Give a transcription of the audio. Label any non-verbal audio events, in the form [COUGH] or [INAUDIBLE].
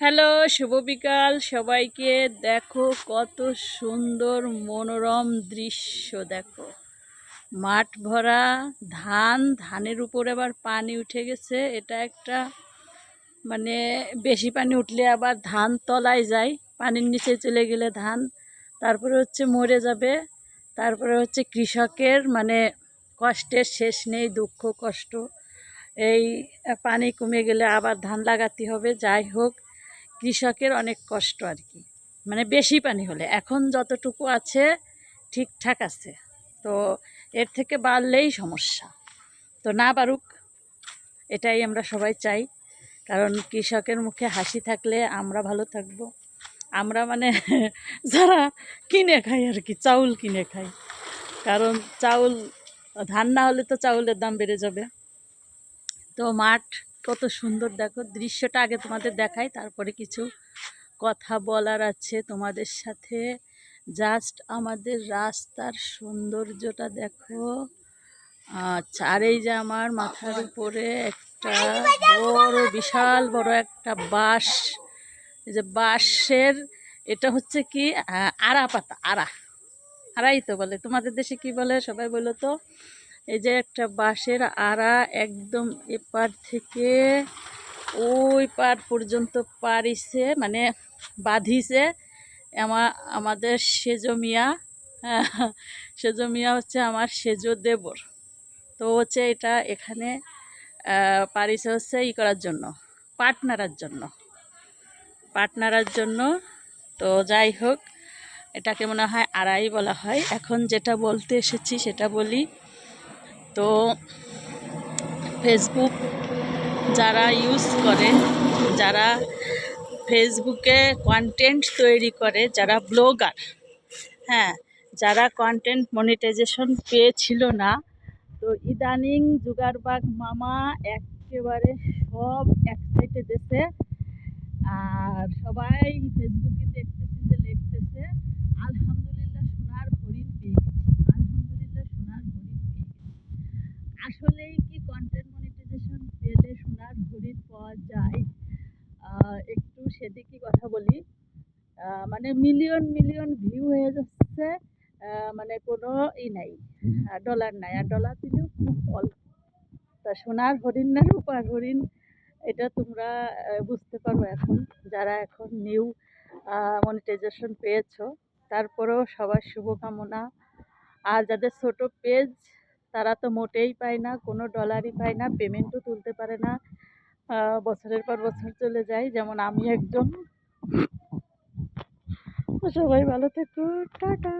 Hello, শুভ বিকাল। সবাইকে দেখো কত সুন্দর মনোরম দৃশ্য, দেখো। মাঠ ভরা ধান, ধানের উপর আবার পানি উঠে গেছে। এটা একটা মানে বেশি পানি উঠলে আবার ধান তলায় যায়, পানির নিচে চলে গেলে ধান। তারপরে হচ্ছে মরে যাবে। তারপরে হচ্ছে কৃষকের মানে কষ্টের শেষ নেই, দুঃখ, কষ্ট। এই পানি কমে গেলে আবার ধান লাগাতে হবে। যাই হোক কৃষকের অনেক কষ্ট আর কি। মানে বেশি পানি হলে। এখন যতটুকু আছে, ঠিকঠাক আছে। তো এর থেকে বাড়লেই সমস্যা। তো না বাড়ুক, এটাই আমরা সবাই চাই। কারণ কৃষকের মুখে হাসি থাকলে আমরা ভালো থাকব। আমরা মানে [LAUGHS] যারা কিনে খাই আর কি, চাউল কিনে খাই। কারণ চাউল, ধান না হলে তো চাউলের দাম বেড়ে যাবে। তো মাঠ কত সুন্দর দেখো দৃশ্যটা আগে তোমাদের দেখাই, তারপরে কিছু কথা বলার আছে তোমাদের সাথে। জাস্ট আমাদের রাস্তার সৌন্দর্যটা দেখো। আচ্ছা আর এই যে আমার মাথার উপরে একটা বড়, বিশাল বড় একটা বাঁশ। যে বাঁশের, এটা হচ্ছে কি আড়া পাতা, আড়া। আড়াই তো বলে। তোমাদের দেশে কি বলে সবাই বলো তো? এই যে একটা বাঁশের আড়া একদম এপার থেকে ওই পার পর্যন্ত পারিছে মানে বাঁধিছে। আমা আমাদের সেজ মিয়া [LAUGHS] হ্যাঁ, সেজ মিয়া হচ্ছে আমার সেজ দেবর। তো হচ্ছে এটা এখানে পারিছে হচ্ছে ই করার জন্য পাট নাড়ার জন্য। পাট নাড়ার জন্য। তো যাই হোক এটাকে মনে হয় আড়াই বলা হয়। এখন যেটা বলতে এসেছি সেটা বলি। তো ফেসবুক যারা ইউজ করে, যারা ফেসবুকে কন্টেন্ট তৈরি করে, যারা ব্লগার হ্যাঁ যারা কন্টেন্ট মনিটাইজেশন পেয়েছিল না, তো ইদানিং জুগারবাগ মামা একেবারে সব এক সাইডে দেশে আর সবাই ফেসবুকে দেখতেছে যে, লিখতেছে, আলহামদুলিল্লাহ, সোনার হরিণ পেয়ে গেছি আলহামদুলিল্লাহ সোনার হরিণ পেয়ে গেছি আসলেই কি কন্টেন্ট মনিটাইজেশন পেলে সোনার হরিণ পাওয়া যায়। একটু সেদিকে কথা বলি। মানে মিলিয়ন মিলিয়ন ভিউ হয়ে যাচ্ছে। মানে কোনো ই নাই ডলার নাই। আর ডলার দিলেও খুব অল্প। তা সোনার হরিণ না রূপার হরিণ এটা তোমরা বুঝতে পারো এখন। যারা এখন নিউ মনিটাইজেশন পেয়েছ তারপরেও সবার শুভকামনা। আর যাদের ছোট পেজ তারা তো মোটেই পায় না কোনো ডলারই পায় না পেমেন্টও তুলতে পারে না। বছরের পর বছর চলে যায়। যেমন আমি একজন। সবাই ভালো থেকো টাটা।